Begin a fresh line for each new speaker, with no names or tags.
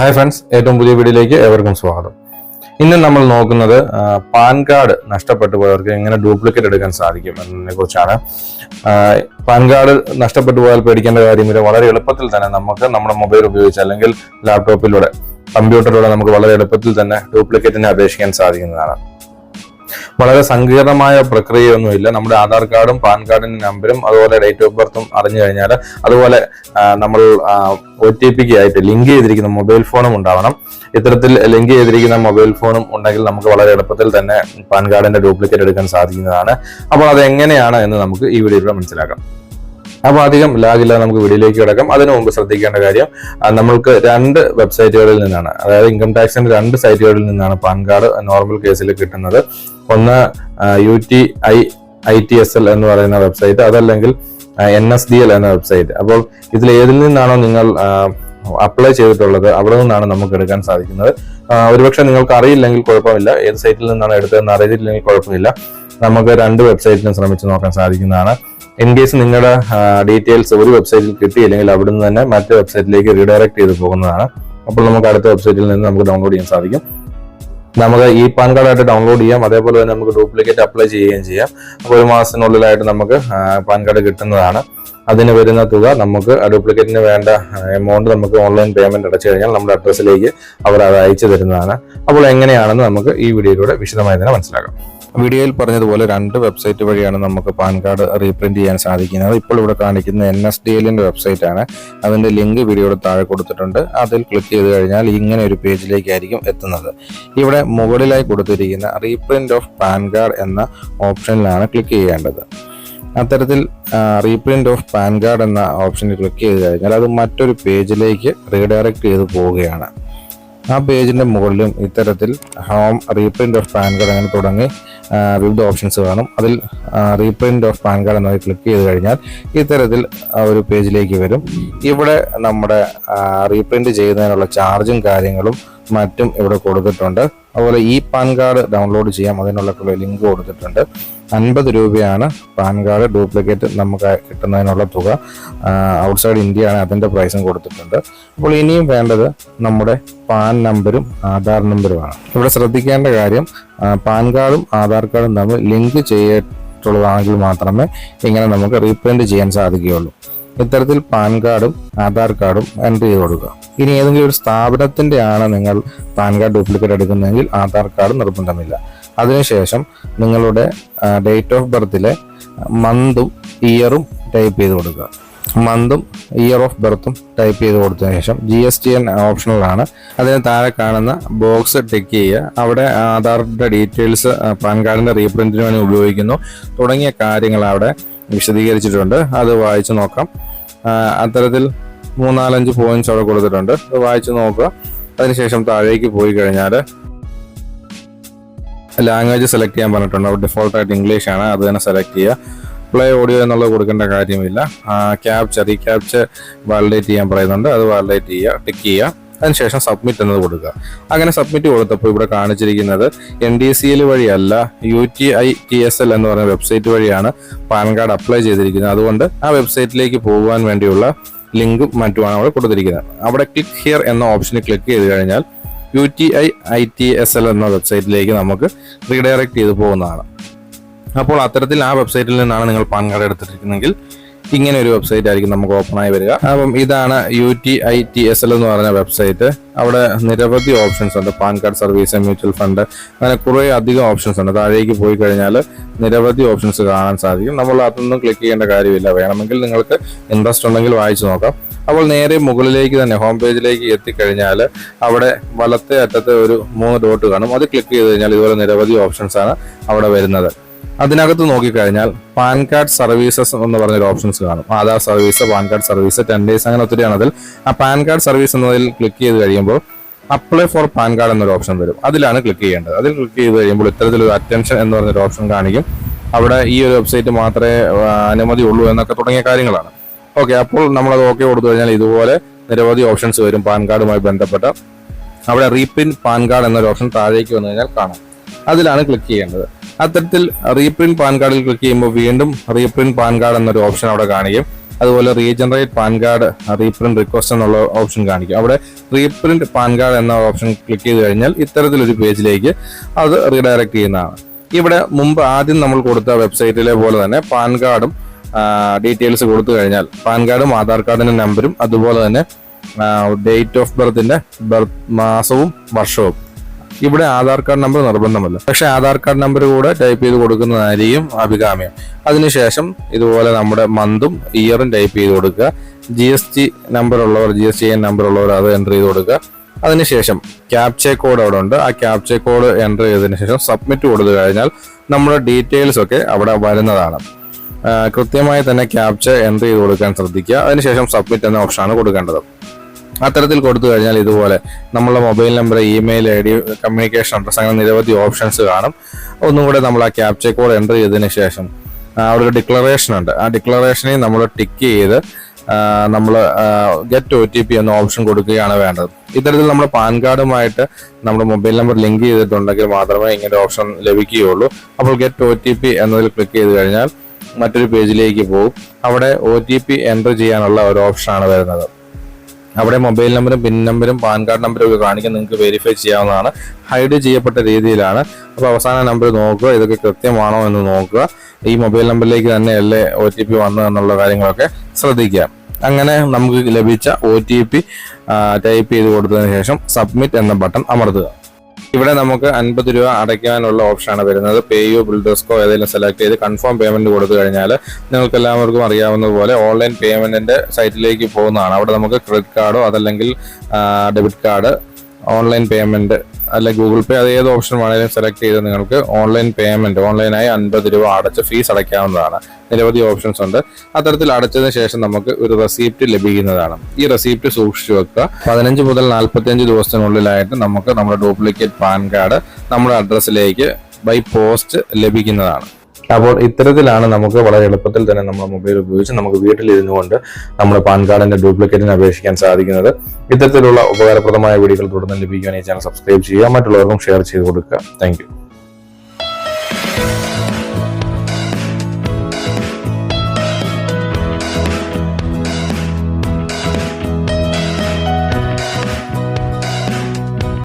Hi friends ഏറ്റവും പുതിയ വീഡിയോയിലേക്ക് ഏവർക്കും സ്വാഗതം. ഇന്ന് നമ്മൾ നോക്കുന്നത് പാൻ കാർഡ് നഷ്ടപ്പെട്ടു പോയവർക്ക് എങ്ങനെ ഡ്യൂപ്ലിക്കേറ്റ് എടുക്കാൻ സാധിക്കും എന്നതിനെ കുറിച്ചാണ്. പാൻ കാർഡ് നഷ്ടപ്പെട്ടു പോയാൽ പേടിക്കേണ്ട കാര്യമില്ല വളരെ എളുപ്പത്തിൽ തന്നെ നമുക്ക് നമ്മുടെ മൊബൈൽ ഉപയോഗിച്ച് അല്ലെങ്കിൽ ലാപ്ടോപ്പിലൂടെ കമ്പ്യൂട്ടറിലൂടെ നമുക്ക് വളരെ എളുപ്പത്തിൽ തന്നെ ഡ്യൂപ്ലിക്കേറ്റിനെ അപേക്ഷിക്കാൻ സാധിക്കുന്നതാണ്. വളരെ സങ്കീർണമായ പ്രക്രിയയൊന്നുമില്ല. നമ്മുടെ ആധാർ കാർഡും പാൻ കാർഡിന്റെ നമ്പരും അതുപോലെ ഡേറ്റ് ഓഫ് ബർത്തും അറിഞ്ഞു കഴിഞ്ഞാൽ അതുപോലെ നമ്മൾ ഒ ടി പിക്ക് ആയിട്ട് ലിങ്ക് ചെയ്തിരിക്കുന്ന മൊബൈൽ ഫോണും ഉണ്ടാവണം. ഇത്തരത്തിൽ ലിങ്ക് ചെയ്തിരിക്കുന്ന മൊബൈൽ ഫോണും ഉണ്ടെങ്കിൽ നമുക്ക് വളരെ എളുപ്പത്തിൽ തന്നെ പാൻ കാർഡിന്റെ ഡ്യൂപ്ലിക്കേറ്റ് എടുക്കാൻ സാധിക്കുന്നതാണ്. അപ്പോൾ അത് എങ്ങനെയാണ് എന്ന് നമുക്ക് ഈ വീഡിയോയിലൂടെ മനസ്സിലാക്കാം. അപ്പോൾ അധികം ലാഗില്ലാതെ നമുക്ക് വീഡിയോയിലേക്ക് കിടക്കാം. അതിനു മുമ്പ് ശ്രദ്ധിക്കേണ്ട കാര്യം നമ്മൾക്ക് രണ്ട് വെബ്സൈറ്റുകളിൽ നിന്നാണ് അതായത് ഇൻകം ടാക്സിന്റെ രണ്ട് സൈറ്റുകളിൽ നിന്നാണ് പാൻ കാർഡ് നോർമൽ കേസിൽ കിട്ടുന്നത്. ഒന്ന് U T I I T S L എന്ന് പറയുന്ന വെബ്സൈറ്റ് അതല്ലെങ്കിൽ എൻ എസ് ഡി എൽ എന്ന വെബ്സൈറ്റ്. അപ്പോൾ ഇതിൽ ഏതിൽ നിന്നാണോ നിങ്ങൾ അപ്ലൈ ചെയ്തിട്ടുള്ളത് അവിടെ നിന്നാണ് നമുക്ക് എടുക്കാൻ സാധിക്കുന്നത്. ഒരുപക്ഷെ നിങ്ങൾക്ക് അറിയില്ലെങ്കിൽ കുഴപ്പമില്ല. ഏത് സൈറ്റിൽ നിന്നാണ് എടുത്തതെന്ന് അറിയില്ലെങ്കിൽ കുഴപ്പമില്ല. നമുക്ക് രണ്ട് വെബ്സൈറ്റിലും ശ്രമിച്ചു നോക്കാൻ സാധിക്കുന്നതാണ്. ഇൻ കേസ് നിങ്ങളുടെ ഡീറ്റെയിൽസ് ഒരു വെബ്സൈറ്റിൽ കിട്ടിയില്ലെങ്കിൽ അവിടുന്ന് തന്നെ മറ്റു വെബ്സൈറ്റിലേക്ക് റീഡയറക്ട് ചെയ്ത് പോകുന്നതാണ്. അപ്പോൾ നമുക്ക് അടുത്ത വെബ്സൈറ്റിൽ നിന്ന് നമുക്ക് ഡൗൺലോഡ് ചെയ്യാൻ സാധിക്കും. നമുക്ക് ഈ പാൻ കാർഡായിട്ട് ഡൗൺലോഡ് ചെയ്യാം. അതേപോലെ തന്നെ നമുക്ക് ഡ്യൂപ്ലിക്കേറ്റ് അപ്ലൈ ചെയ്യുകയും ചെയ്യാം. അപ്പോൾ ഒരു മാസത്തിനുള്ളിലായിട്ട് നമുക്ക് പാൻ കാർഡ് കിട്ടുന്നതാണ്. അതിന് വരുന്ന തുക നമുക്ക് ഡ്യൂപ്ലിക്കേറ്റിന് വേണ്ട എമൗണ്ട് നമുക്ക് ഓൺലൈൻ പേയ്മെന്റ് അടച്ചു കഴിഞ്ഞാൽ നമ്മുടെ അഡ്രസ്സിലേക്ക് അവർ അത് അയച്ചു തരുന്നതാണ്. അപ്പോൾ എങ്ങനെയാണെന്ന് നമുക്ക് ഈ വീഡിയോയിലൂടെ വിശദമായി തന്നെ മനസ്സിലാക്കാം. വീഡിയോയിൽ പറഞ്ഞതുപോലെ രണ്ട് വെബ്സൈറ്റ് വഴിയാണ് നമുക്ക് പാൻ കാർഡ് റീപ്രിന്റ് ചെയ്യാൻ സാധിക്കുന്നത്. ഇപ്പോൾ ഇവിടെ കാണിക്കുന്ന എൻ എസ് ഡി എല്ലിന്റെ വെബ്സൈറ്റ് ആണ് അതിന്റെ ലിങ്ക് വീഡിയോയുടെ താഴെ കൊടുത്തിട്ടുണ്ട്. അതിൽ ക്ലിക്ക് ചെയ്ത് കഴിഞ്ഞാൽ ഇങ്ങനെ ഒരു പേജിലേക്കായിരിക്കും എത്തുന്നത്. ഇവിടെ മുകളിലായി കൊടുത്തിരിക്കുന്ന റീപ്രിന്റ് ഓഫ് പാൻ കാർഡ് എന്ന ഓപ്ഷനിലാണ് ക്ലിക്ക് ചെയ്യേണ്ടത്. അത്തരത്തിൽ റീപ്രിന്റ് ഓഫ് പാൻ കാർഡ് എന്ന ഓപ്ഷനിൽ ക്ലിക്ക് ചെയ്ത് കഴിഞ്ഞാൽ അത് മറ്റൊരു പേജിലേക്ക് റീഡയറക്ട് ചെയ്ത് പോവുകയാണ്. ആ പേജിന്റെ മുകളിലും ഇത്തരത്തിൽ home reprint of PAN card അങ്ങനെ തുടങ്ങി വിവിധ ഓപ്ഷൻസ് കാണും. അതിൽ റീപ്രിന്റ് ഓഫ് പാൻ കാർഡ് എന്നായി ക്ലിക്ക് ചെയ്ത് കഴിഞ്ഞാൽ ഇത്തരത്തിൽ ഒരു പേജിലേക്ക് വരും. ഇവിടെ നമ്മുടെ റീപ്രിന്റ് ചെയ്യുന്നതിനുള്ള ചാർജും കാര്യങ്ങളും മറ്റും ഇവിടെ കൊടുത്തിട്ടുണ്ട്. അതുപോലെ ഈ പാൻ കാർഡ് ഡൗൺലോഡ് ചെയ്യാം. അതിനുള്ള ലിങ്ക് കൊടുത്തിട്ടുണ്ട്. അൻപത് രൂപയാണ് പാൻ കാർഡ് ഡ്യൂപ്ലിക്കേറ്റ് നമുക്ക് കിട്ടുന്നതിനുള്ള തുക. ഔട്ട്സൈഡ് ഇന്ത്യയാണ് അതിന്റെ പ്രൈസും കൊടുത്തിട്ടുണ്ട്. അപ്പോൾ ഇനിയും വേണ്ടത് നമ്മുടെ പാൻ നമ്പരും ആധാർ നമ്പരുമാണ് ഇവിടെ ശ്രദ്ധിക്കേണ്ട കാര്യം പാൻ കാർഡും ആധാർ കാർഡും തമ്മിൽ ലിങ്ക് ചെയ്തിട്ടുള്ളതാണെങ്കിൽ മാത്രമേ ഇങ്ങനെ നമുക്ക് റീപ്രിന്റ് ചെയ്യാൻ സാധിക്കുകയുള്ളൂ. ഇത്തരത്തിൽ പാൻ കാർഡും ആധാർ കാർഡും എന്റർ ചെയ്ത് കൊടുക്കുക. ഇനി ഏതെങ്കിലും ഒരു സ്ഥാപനത്തിന്റെ ആണ് നിങ്ങൾ പാൻ കാർഡ് ഡ്യൂപ്ലിക്കേറ്റ് എടുക്കുന്നതെങ്കിൽ ആധാർ കാർഡ് നിർബന്ധമില്ല. അതിനുശേഷം നിങ്ങളുടെ ഡേറ്റ് ഓഫ് ബർത്തിലെ മന്തും ഇയറും ടൈപ്പ് ചെയ്ത് കൊടുക്കുക. മന്തും ഇയർ ഓഫ് ബർത്തും ടൈപ്പ് ചെയ്ത് കൊടുത്തതിന് ശേഷം ജി എസ് ടി എൻ ഓപ്ഷണലാണ് അതിന് താഴെ കാണുന്ന ബോക്സ് ടിക്ക് ചെയ്യുക. അവിടെ ആധാറിന്റെ ഡീറ്റെയിൽസ് പാൻ കാർഡിന്റെ റീപ്രിന്റിന് വേണ്ടി ഉപയോഗിക്കുന്നു. തുടങ്ങിയ കാര്യങ്ങൾ അവിടെ വിശദീകരിച്ചിട്ടുണ്ട്. അത് വായിച്ചു നോക്കാം. അത്തരത്തിൽ മൂന്നാലഞ്ച് പോയിന്റ്സ് അവിടെ കൊടുത്തിട്ടുണ്ട്. അത് വായിച്ചു നോക്കുക. അതിനുശേഷം താഴേക്ക് പോയി കഴിഞ്ഞാൽ ലാംഗ്വേജ് സെലക്ട് ചെയ്യാൻ പറഞ്ഞിട്ടുണ്ട്. അവിടെ ഡിഫോൾട്ടായിട്ട് ഇംഗ്ലീഷ് ആണ്. അത് തന്നെ സെലക്ട് ചെയ്യുക. പ്ലേ ഓഡിയോ എന്നുള്ളത് കൊടുക്കേണ്ട കാര്യമില്ല. ക്യാപ്ചർ ഈ ക്യാപ്ചർ വാലിഡേറ്റ് ചെയ്യാൻ പറയുന്നുണ്ട്. അത് വാലിഡേറ്റ് ചെയ്യുക ടിക്ക് ചെയ്യുക. അതിനുശേഷം സബ്മിറ്റ് എന്നത് കൊടുക്കുക. അങ്ങനെ സബ്മിറ്റ് കൊടുത്തപ്പോൾ ഇവിടെ കാണിച്ചിരിക്കുന്നത് എൻ ഡി സി എൽ വഴിയല്ല U T I T S L എന്ന് പറയുന്ന വെബ്സൈറ്റ് വഴിയാണ് പാൻ കാർഡ് അപ്ലൈ ചെയ്തിരിക്കുന്നത്. അതുകൊണ്ട് ആ വെബ്സൈറ്റിലേക്ക് പോകുവാൻ വേണ്ടിയുള്ള ലിങ്കും മറ്റുമാണ് അവിടെ കൊടുത്തിരിക്കുന്നത്. അവിടെ ക്ലിക്ക് ഹിയർ എന്ന ഓപ്ഷനിൽ ക്ലിക്ക് ചെയ്ത് കഴിഞ്ഞാൽ U T I I T S L എന്ന വെബ്സൈറ്റിലേക്ക് നമുക്ക് റീഡയറക്ട് ചെയ്ത് പോകുന്നതാണ്. അപ്പോൾ അത്തരത്തിൽ ആ വെബ്സൈറ്റിൽ നിന്നാണ് നിങ്ങൾ പാൻ കാർഡ് എടുത്തിരിക്കുന്നതെങ്കിൽ ഇങ്ങനെ ഒരു വെബ്സൈറ്റ് ആയിരിക്കും നമുക്ക് ഓപ്പൺ ആയി വരിക. അപ്പം ഇതാണ് U T I T S L എന്ന് പറഞ്ഞ വെബ്സൈറ്റ് അവിടെ നിരവധി ഓപ്ഷൻസ് ഉണ്ട്. PAN card service mutual fund അങ്ങനെ കുറേ അധികം ഓപ്ഷൻസ് ഉണ്ട്. താഴേക്ക് പോയി കഴിഞ്ഞാൽ നിരവധി ഓപ്ഷൻസ് കാണാൻ സാധിക്കും. നമ്മൾ അതൊന്നും ക്ലിക്ക് ചെയ്യേണ്ട കാര്യമില്ല. വേണമെങ്കിൽ നിങ്ങൾക്ക് ഇൻട്രസ്റ്റ് ഉണ്ടെങ്കിൽ വായിച്ചു നോക്കാം. അപ്പോൾ നേരെ മുകളിലേക്ക് തന്നെ ഹോം പേജിലേക്ക് എത്തിക്കഴിഞ്ഞാൽ അവിടെ വലത്തെ അറ്റത്തെ ഒരു മൂന്ന് ഡോട്ട് കാണും. അത് ക്ലിക്ക് ചെയ്ത് കഴിഞ്ഞാൽ ഇതുപോലെ നിരവധി ഓപ്ഷൻസ് ആണ് അവിടെ വരുന്നത്. അതിനകത്ത് നോക്കിക്കഴിഞ്ഞാൽ പാൻ കാർഡ് സർവീസസ് എന്ന് പറഞ്ഞൊരു ഓപ്ഷൻസ് കാണും. Aadhaar service PAN card service ten days അങ്ങനെ ഒത്തിരിയാണ് അതിൽ ആ പാൻ കാർഡ് സർവീസ് എന്നതിൽ ക്ലിക്ക് ചെയ്ത് കഴിയുമ്പോൾ അപ്ലൈ ഫോർ പാൻ കാർഡ് എന്നൊരു ഓപ്ഷൻ വരും. അതിലാണ് ക്ലിക്ക് ചെയ്യേണ്ടത്. അതിൽ ക്ലിക്ക് ചെയ്ത് കഴിയുമ്പോൾ ഇത്തരത്തിലൊരു അറ്റൻഷൻ എന്ന് പറഞ്ഞൊരു ഓപ്ഷൻ കാണിക്കും. അവിടെ ഈ ഒരു വെബ്സൈറ്റ് മാത്രമേ അനുമതി ഉള്ളൂ എന്നൊക്കെ തുടങ്ങിയ കാര്യങ്ങളാണ്. ഓക്കെ അപ്പോൾ നമ്മളത് ഓക്കെ കൊടുത്തു കഴിഞ്ഞാൽ ഇതുപോലെ നിരവധി ഓപ്ഷൻസ് വരും പാൻ കാർഡുമായി ബന്ധപ്പെട്ട. അവിടെ റീപിൻ പാൻ കാർഡ് എന്നൊരു ഓപ്ഷൻ താഴേക്ക് വന്നു കഴിഞ്ഞാൽ കാണാം. അതിലാണ് ക്ലിക്ക് ചെയ്യേണ്ടത്. അത്തരത്തിൽ റീപ്രിന്റ് പാൻ കാർഡിൽ ക്ലിക്ക് ചെയ്യുമ്പോൾ വീണ്ടും റീപ്രിന്റ് പാൻ കാർഡ് എന്നൊരു ഓപ്ഷൻ അവിടെ കാണിക്കും. അതുപോലെ regenerate PAN card reprint request എന്നുള്ള ഓപ്ഷൻ കാണിക്കും. അവിടെ റീപ്രിന്റ് പാൻ കാർഡ് എന്ന ഓപ്ഷൻ ക്ലിക്ക് ചെയ്ത് കഴിഞ്ഞാൽ ഇത്തരത്തിലൊരു പേജിലേക്ക് അത് റീഡയറക്ട് ചെയ്യുന്നതാണ്. ഇവിടെ മുമ്പ് ആദ്യം നമ്മൾ കൊടുത്ത വെബ്സൈറ്റിലെ പോലെ തന്നെ പാൻ കാർഡും ഡീറ്റെയിൽസ് കൊടുത്തു കഴിഞ്ഞാൽ പാൻ കാർഡും ആധാർ കാർഡിന്റെ നമ്പരും അതുപോലെ തന്നെ ഡേറ്റ് ഓഫ് ബർത്തിന്റെ ബർത്ത് മാസവും വർഷവും ഇവിടെ ആധാർ കാർഡ് നമ്പർ നിർബന്ധമല്ല. പക്ഷെ ആധാർ കാർഡ് നമ്പർ കൂടെ ടൈപ്പ് ചെയ്ത് കൊടുക്കുന്നതായിരിക്കും അഭികാമ്യം. അതിനുശേഷം ഇതുപോലെ നമ്മുടെ മന്തും ഇയറും ടൈപ്പ് ചെയ്ത് കൊടുക്കുക. ജി എസ് ടി നമ്പർ ഉള്ളവർ G S T N number ഉള്ളവർ അത് എന്റർ ചെയ്ത് കൊടുക്കുക. അതിനുശേഷം ക്യാപ്ചെ കോഡ് അവിടെ ഉണ്ട്. ആ ക്യാപ്ചെ കോഡ് എന്റർ ചെയ്തതിനു ശേഷം സബ്മിറ്റ് കൊടുത്തു കഴിഞ്ഞാൽ നമ്മുടെ ഡീറ്റെയിൽസ് ഒക്കെ അവിടെ വരുന്നതാണ്. കൃത്യമായി തന്നെ ക്യാപ്ച എന്റർ ചെയ്ത് കൊടുക്കാൻ ശ്രദ്ധിക്കുക. അതിനുശേഷം സബ്മിറ്റ് എന്ന ഓപ്ഷനാണ് കൊടുക്കേണ്ടത്. അത്തരത്തിൽ കൊടുത്തു കഴിഞ്ഞാൽ ഇതുപോലെ നമ്മുടെ mobile number email I D communication address അങ്ങനെ നിരവധി ഓപ്ഷൻസ് കാണും. ഒന്നും കൂടെ നമ്മൾ ആ ക്യാപ്ച കോഡ് എന്റർ ചെയ്തതിന് ശേഷം അവിടെ ഒരു ഡിക്ലറേഷൻ ഉണ്ട്. ആ ഡിക്ലറേഷനെ നമ്മൾ ടിക്ക് ചെയ്ത് നമ്മൾ ഗെറ്റ് ഒ ടി പി എന്ന ഓപ്ഷൻ കൊടുക്കുകയാണ് വേണ്ടത്. ഇത്തരത്തിൽ നമ്മൾ പാൻ കാർഡുമായിട്ട് നമ്മുടെ മൊബൈൽ നമ്പർ ലിങ്ക് ചെയ്തിട്ടുണ്ടെങ്കിൽ മാത്രമേ ഇങ്ങനെ ഓപ്ഷൻ ലഭിക്കുകയുള്ളൂ. അപ്പോൾ ഗെറ്റ് ഒ ടി പി എന്നതിൽ ക്ലിക്ക് ചെയ്ത് കഴിഞ്ഞാൽ മറ്റൊരു പേജിലേക്ക് പോകും. അവിടെ ഒ ടി പി എന്റർ ചെയ്യാനുള്ള ഒരു ഓപ്ഷനാണ് വരുന്നത്. അവിടെ മൊബൈൽ നമ്പറും പിൻ നമ്പറും പാൻ കാർഡ് നമ്പറും ഒക്കെ കാണിക്കാൻ നിങ്ങൾക്ക് വെരിഫൈ ചെയ്യാവുന്നതാണ്. ഹൈഡ് ചെയ്യപ്പെട്ട രീതിയിലാണ്. അപ്പോൾ അവസാന നമ്പർ നോക്കുക. ഇതൊക്കെ കൃത്യമാണോ എന്ന് നോക്കുക. ഈ മൊബൈൽ നമ്പറിലേക്ക് തന്നെ അല്ലേ ഒ ടി പി വന്നു എന്നുള്ള കാര്യങ്ങളൊക്കെ ശ്രദ്ധിക്കുക. അങ്ങനെ നമുക്ക് ലഭിച്ച ഒ ടി പി ടൈപ്പ് ചെയ്ത് കൊടുത്തതിന് ശേഷം സബ്മിറ്റ് എന്ന ബട്ടൺ അമർത്തുക. ഇവിടെ നമുക്ക് അൻപത് രൂപ അടയ്ക്കാനുള്ള ഓപ്ഷനാണ് വരുന്നത്. പേ യു ബിൽഡേഴ്സ്കോ ഏതെങ്കിലും സെലക്ട് ചെയ്ത് കൺഫേം പേയ്മെന്റ് കൊടുത്തു കഴിഞ്ഞാൽ നിങ്ങൾക്ക് എല്ലാവർക്കും അറിയാവുന്നതുപോലെ ഓൺലൈൻ പേയ്മെന്റിന്റെ സൈറ്റിലേക്ക് പോകുന്നതാണ്. അവിടെ നമുക്ക് ക്രെഡിറ്റ് കാർഡോ അതല്ലെങ്കിൽ ഡെബിറ്റ് കാർഡ് ഓൺലൈൻ പേയ്മെന്റ് അല്ലെ ഗൂഗിൾ പേ അത് ഏത് ഓപ്ഷൻ വേണമെങ്കിലും സെലക്ട് ചെയ്ത് നിങ്ങൾക്ക് ഓൺലൈൻ പേയ്മെന്റ് ഓൺലൈനായി അൻപത് രൂപ അടച്ച് ഫീസ് അടയ്ക്കാവുന്നതാണ്. നിരവധി ഓപ്ഷൻസ് ഉണ്ട്. അത്തരത്തിൽ അടച്ചതിന് ശേഷം നമുക്ക് ഒരു റെസീപ്റ്റ് ലഭിക്കുന്നതാണ്. ഈ റെസീപ്റ്റ് സൂക്ഷിച്ചു വെക്കുക. പതിനഞ്ച് മുതൽ നാൽപ്പത്തിയഞ്ച് ദിവസത്തിനുള്ളിലായിട്ട് നമുക്ക് നമ്മുടെ ഡ്യൂപ്ലിക്കേറ്റ് പാൻ കാർഡ് നമ്മുടെ അഡ്രസ്സിലേക്ക് ബൈ പോസ്റ്റ് ലഭിക്കുന്നതാണ്. അപ്പോൾ ഇത്തരത്തിലാണ് നമുക്ക് വളരെ എളുപ്പത്തിൽ തന്നെ നമ്മൾ മൊബൈൽ ഉപയോഗിച്ച് നമുക്ക് വീട്ടിലിരുന്നു കൊണ്ട് നമ്മുടെ പാൻ കാർഡിന്റെ ഡ്യൂപ്ലിക്കേറ്റിന് അപേക്ഷിക്കാൻ സാധിക്കുന്നത്. ഇത്തരത്തിലുള്ള ഉപകാരപ്രദമായ വീഡിയോകൾ തുടർന്ന് ലഭിക്കുവാൻ ഈ ചാനൽ സബ്സ്ക്രൈബ് ചെയ്യുക. മറ്റുള്ളവർക്കും ഷെയർ ചെയ്ത് കൊടുക്കുക. താങ്ക്